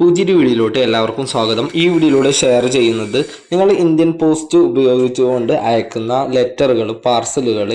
പുതിയൊരു വീഡിയോയിലോട്ട് എല്ലാവർക്കും സ്വാഗതം. ഈ വീഡിയോയിലൂടെ ഷെയർ ചെയ്യുന്നത് നിങ്ങൾ ഇന്ത്യൻ പോസ്റ്റ് ഉപയോഗിച്ചുകൊണ്ട് അയക്കുന്ന ലെറ്ററുകൾ പാർസലുകൾ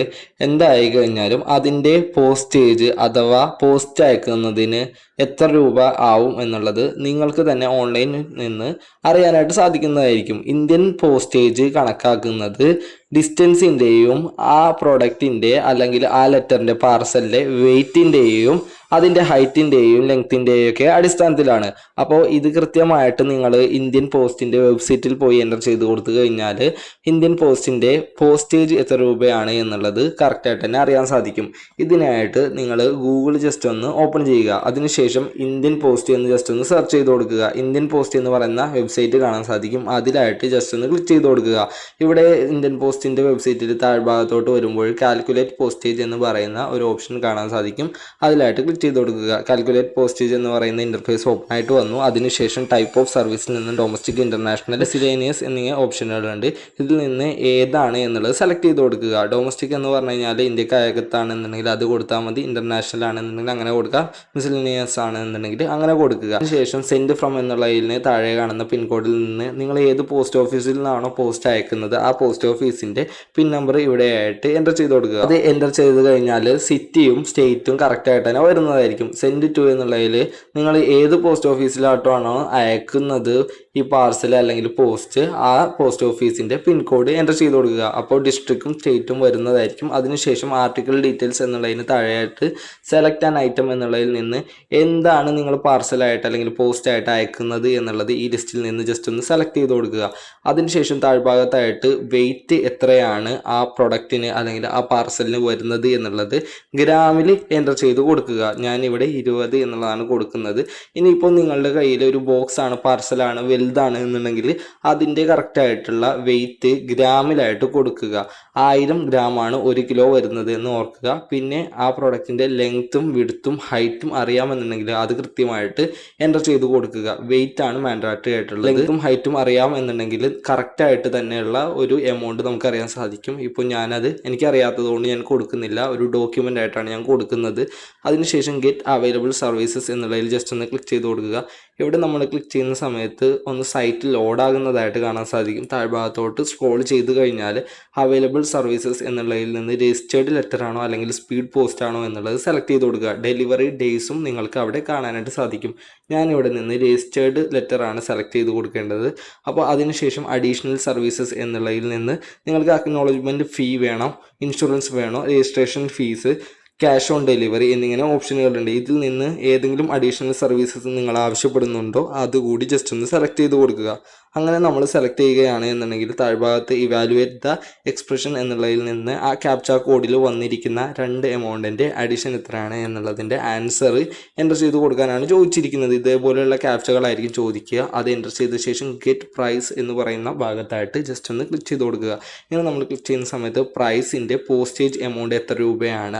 എന്തായി കഴിഞ്ഞാലും അതിന്റെ പോസ്റ്റേജ് അഥവാ പോസ്റ്റ് അയക്കുന്നതിന് എത്ര രൂപ ആവും എന്നുള്ളത് നിങ്ങൾക്ക് തന്നെ ഓൺലൈനിൽ നിന്ന് അറിയാനായിട്ട് സാധിക്കുന്നതായിരിക്കും. ഇന്ത്യൻ പോസ്റ്റേജ് കണക്കാക്കുന്നത് ഡിസ്റ്റൻസിന്റെയും ആ പ്രോഡക്റ്റിന്റെ അല്ലെങ്കിൽ ആ ലെറ്ററിന്റെ പാർസലിന്റെ വെയ്റ്റിന്റെയും അതിന്റെ ഹൈറ്റിന്റെയും ലെങ്ത്തിന്റെയും ഒക്കെ അടിസ്ഥാനത്തിലാണ്. അപ്പോൾ ഇത് കൃത്യമായിട്ട് നിങ്ങൾ ഇന്ത്യൻ പോസ്റ്റിന്റെ വെബ്സൈറ്റിൽ പോയി എന്റർ ചെയ്ത് കൊടുത്തു കഴിഞ്ഞാൽ ഇന്ത്യൻ പോസ്റ്റിന്റെ പോസ്റ്റേജ് എത്ര രൂപയാണ് എന്നുള്ളത് കറക്റ്റായിട്ട് തന്നെ അറിയാൻ സാധിക്കും. ഇതിനായിട്ട് നിങ്ങൾ ഗൂഗിൾ ജസ്റ്റ് ഒന്ന് ഓപ്പൺ ചെയ്യുക. അതിനുശേഷം ഇന്ത്യൻ പോസ്റ്റ് എന്ന് ജസ്റ്റ് ഒന്ന് സെർച്ച് ചെയ്ത് കൊടുക്കുക. ഇന്ത്യൻ പോസ്റ്റ് എന്ന് പറയുന്ന വെബ്സൈറ്റ് കാണാൻ സാധിക്കും. അതിലായിട്ട് ജസ്റ്റ് ഒന്ന് ക്ലിക്ക് ചെയ്ത് കൊടുക്കുക. ഇവിടെ ഇന്ത്യൻ പോസ്റ്റിന്റെ വെബ്സൈറ്റിൽ താഴ്ഭാഗത്തോട്ട് വരുമ്പോൾ കാൽക്കുലേറ്റ് പോസ്റ്റേജ് എന്ന് പറയുന്ന ഒരു ഓപ്ഷൻ കാണാൻ സാധിക്കും. അതിലായിട്ട് ക്ലിക്ക് ചെയ്ത് കൊടുക്കുക. കാൽക്കുലേറ്റ് പോസ്റ്റേജ് എന്ന് പറയുന്ന ഇന്റർഫേസ് ഓപ്പൺ ആയിട്ട് വന്നു. അതിനുശേഷം ടൈപ്പ് ഓഫ് സർവീസിൽ നിന്ന് ഡൊമസ്റ്റിക് ഇന്റർനാഷണൽ സിലേനിയസ് എന്നീ ഓപ്ഷനുകളുണ്ട് ഇതിൽ നിന്ന് ഏതാണ് എന്നുള്ളത് സെലക്ട് ചെയ്ത് കൊടുക്കുക. ഡൊമസ്റ്റിക് എന്ന് പറഞ്ഞു കഴിഞ്ഞാൽ ഇന്ത്യക്കകത്താണെന്നുണ്ടെങ്കിൽ അത് കൊടുത്താൽ മതി. ഇന്റർനാഷണൽ ആണെന്നുണ്ടെങ്കിൽ അങ്ങനെ കൊടുക്കുക. മിസിലിനിയസ് ആണെന്നുണ്ടെങ്കിൽ അങ്ങനെ കൊടുക്കുക. അതിനുശേഷം സെൻഡ് ഫ്രം എന്നുള്ള ഇതിന് താഴെ കാണുന്ന പിൻകോഡിൽ നിന്ന് നിങ്ങൾ ഏത് പോസ്റ്റ് ഓഫീസിൽ നിന്നാണോ പോസ്റ്റ് അയക്കുന്നത് ആ പോസ്റ്റ് ഓഫീസിന്റെ പിൻ നമ്പർ ഇവിടെയായിട്ട് എന്റർ ചെയ്ത് കൊടുക്കുക. അത് എന്റർ ചെയ്ത് കഴിഞ്ഞാൽ സിറ്റിയും സ്റ്റേറ്റും കറക്റ്റായിട്ട് തന്നെ വരുന്നതായിരിക്കും. സെൻഡ് ടു എന്നുള്ളതിൽ നിങ്ങൾ ഏത് പോസ്റ്റ് ഓഫീസിലായിട്ടാണോ അയക്കുന്നത് ഈ പാർസൽ അല്ലെങ്കിൽ പോസ്റ്റ് ആ പോസ്റ്റ് ഓഫീസിന്റെ പിൻകോഡ് എന്റർ ചെയ്ത് കൊടുക്കുക. അപ്പോൾ ഡിസ്ട്രിക്റ്റും സ്റ്റേറ്റും വരുന്നതായിരിക്കും. അതിനുശേഷം ആർട്ടിക്കിൾ ഡീറ്റെയിൽസ് എന്നുള്ളതിന് താഴെയായിട്ട് സെലക്ട് ആൻ ഐറ്റം എന്നുള്ളതിൽ നിന്ന് എന്താണ് നിങ്ങൾ പാർസലായിട്ട് അല്ലെങ്കിൽ പോസ്റ്റായിട്ട് അയക്കുന്നത് എന്നുള്ളത് ഈ ലിസ്റ്റിൽ നിന്ന് ജസ്റ്റ് ഒന്ന് സെലക്ട് ചെയ്ത് കൊടുക്കുക. അതിനുശേഷം താഴ്ഭാഗത്തായിട്ട് വെയിറ്റ് എത്രയാണ് ആ പ്രൊഡക്റ്റിന് അല്ലെങ്കിൽ ആ പാർസലിന് വരുന്നത് എന്നുള്ളത് ഗ്രാമിൽ എന്റർ ചെയ്ത് കൊടുക്കുക. ഞാൻ ഇവിടെ ഇരുപത് എന്നുള്ളതാണ് കൊടുക്കുന്നത്. ഇനിയിപ്പോൾ നിങ്ങളുടെ കയ്യിൽ ഒരു ബോക്സ് ആണ് പാർസലാണ് വലുതാണ് എന്നുണ്ടെങ്കിൽ അതിന്റെ കറക്റ്റായിട്ടുള്ള വെയിറ്റ് ഗ്രാമിലായിട്ട് കൊടുക്കുക. ആയിരം ഗ്രാമാണ് ഒരു കിലോ വരുന്നത് എന്ന് ഓർക്കുക. പിന്നെ ആ പ്രൊഡക്റ്റിന്റെ ലെങ്ത്തും വിടുത്തും ഹൈറ്റും അറിയാമെന്നുണ്ടെങ്കിൽ അത് കൃത്യമായിട്ട് എന്റർ ചെയ്ത് കൊടുക്കുക. വെയിറ്റ് ആണ് മാൻഡാറ്ററി ആയിട്ടുള്ളത്. ലെങ്ത്തും ഹൈറ്റും അറിയാമെന്നുണ്ടെങ്കിൽ കറക്റ്റായിട്ട് തന്നെയുള്ള ഒരു എമൗണ്ട് നമുക്ക് അറിയാൻ സാധിക്കും. ഇപ്പോൾ ഞാനത് എനിക്ക് അറിയാത്തത് കൊണ്ട് ഞാൻ കൊടുക്കുന്നില്ല. ഒരു ഡോക്യുമെന്റ് ആയിട്ടാണ് ഞാൻ കൊടുക്കുന്നത്. അതിനുശേഷം ഗെറ്റ് അവൈലബിൾ സർവീസസ് എന്നുള്ളതിൽ ജസ്റ്റ് ഒന്ന് ക്ലിക്ക് ചെയ്ത് കൊടുക്കുക. ഇവിടെ നമ്മൾ ക്ലിക്ക് ചെയ്യുന്ന സമയത്ത് ഒന്ന് സൈറ്റ് ലോഡാകുന്നതായിട്ട് കാണാൻ സാധിക്കും. താഴ്ഭാഗത്തോട്ട് സ്ക്രോൾ ചെയ്ത് കഴിഞ്ഞാൽ അവൈലബിൾ സർവീസസ് എന്നുള്ളതിൽ നിന്ന് രജിസ്റ്റേർഡ് ലെറ്റർ ആണോ അല്ലെങ്കിൽ സ്പീഡ് പോസ്റ്റ് ആണോ എന്നുള്ളത് സെലക്ട് ചെയ്ത് കൊടുക്കുക. ഡെലിവറി ഡേയ്സും നിങ്ങൾക്ക് അവിടെ കാണാനായിട്ട് സാധിക്കും. ഞാൻ ഇവിടെ നിന്ന് രജിസ്റ്റേർഡ് ലെറ്റർ ആണ് സെലക്ട് ചെയ്ത് കൊടുക്കേണ്ടത്. അപ്പോൾ അതിനുശേഷം അഡീഷണൽ സർവീസസ് എന്നുള്ളതിൽ നിന്ന് നിങ്ങൾക്ക് അക്നോളജ്മെന്റ് ഫീ വേണം ഇൻഷുറൻസ് വേണോ registration fees cash on delivery എന്നിങ്ങനെ ഓപ്ഷനുകളുണ്ട് ഇതിൽ നിന്ന് ഏതെങ്കിലും അഡീഷണൽ സർവീസസ് നിങ്ങൾ ആവശ്യപ്പെടുന്നുണ്ടോ അതുകൂടി ജസ്റ്റ് ഒന്ന് സെലക്ട് ചെയ്ത് കൊടുക്കുക. അങ്ങനെ നമ്മൾ സെലക്ട് ചെയ്യുകയാണ് എന്നുണ്ടെങ്കിൽ താഴ്ഭാഗത്ത് ഇവാലുവേറ്റ് ദ എക്സ്പ്രഷൻ എന്നുള്ളതിൽ നിന്ന് ആ ക്യാപ്ച കോഡിൽ വന്നിരിക്കുന്ന രണ്ട് എമൗണ്ടിന്റെ അഡീഷൻ എത്രയാണ് എന്നുള്ളതിന്റെ ആൻസർ എന്റർ ചെയ്ത് കൊടുക്കാനാണ് ചോദിച്ചിരിക്കുന്നത്. ഇതേപോലെയുള്ള ക്യാപ്ചകളായിരിക്കും ചോദിക്കുക. അത് എന്റർ ചെയ്ത ശേഷം ഗെറ്റ് പ്രൈസ് എന്ന് പറയുന്ന ഭാഗത്തായിട്ട് ജസ്റ്റ് ഒന്ന് ക്ലിക്ക് ചെയ്ത് കൊടുക്കുക. ഇങ്ങനെ നമ്മൾ ക്ലിക്ക് ചെയ്യുന്ന സമയത്ത് പ്രൈസിന്റെ പോസ്റ്റേജ് എമൗണ്ട് എത്ര രൂപയാണ്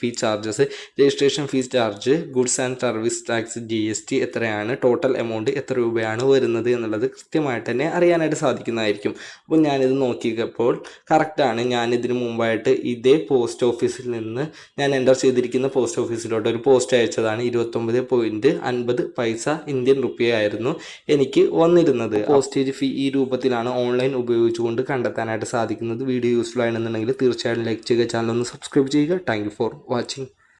fee charges registration fees charge goods and service tax G S T എത്രയാണ് ടോട്ടൽ എമൗണ്ട് എത്ര രൂപയാണ് വരുന്നത് എന്നുള്ളത് കൃത്യമായിട്ട് തന്നെ അറിയാനായിട്ട് സാധിക്കുന്നതായിരിക്കും. അപ്പോൾ ഞാനിത് നോക്കിയപ്പോൾ കറക്റ്റാണ് ഞാൻ ഇതിന് മുമ്പായിട്ട് ഇതേ പോസ്റ്റ് ഓഫീസിൽ നിന്ന് ഞാൻ എന്റർ ചെയ്തിരിക്കുന്ന പോസ്റ്റ് ഓഫീസിലോട്ട് ഒരു പോസ്റ്റ് അയച്ചതാണ്. ഇരുപത്തൊമ്പത് പോയിന്റ് അൻപത് പൈസ ഇന്ത്യൻ ആയിരുന്നു എനിക്ക് വന്നിരുന്നത്. പോസ്റ്റേജ് ഫീ ഈ രൂപത്തിലാണ് ഓൺലൈൻ ഉപയോഗിച്ചുകൊണ്ട് കണ്ടെത്താനായിട്ട് സാധിക്കുന്നത്. വീഡിയോ യൂസ്ഫുൾ ആണെന്നുണ്ടെങ്കിൽ തീർച്ചയായിട്ടും ലൈക്ക് ചെയ്യുക. ചാനൽ ഒന്ന് സബ്സ്ക്രൈബ് ചെയ്യുക. Thank you for watching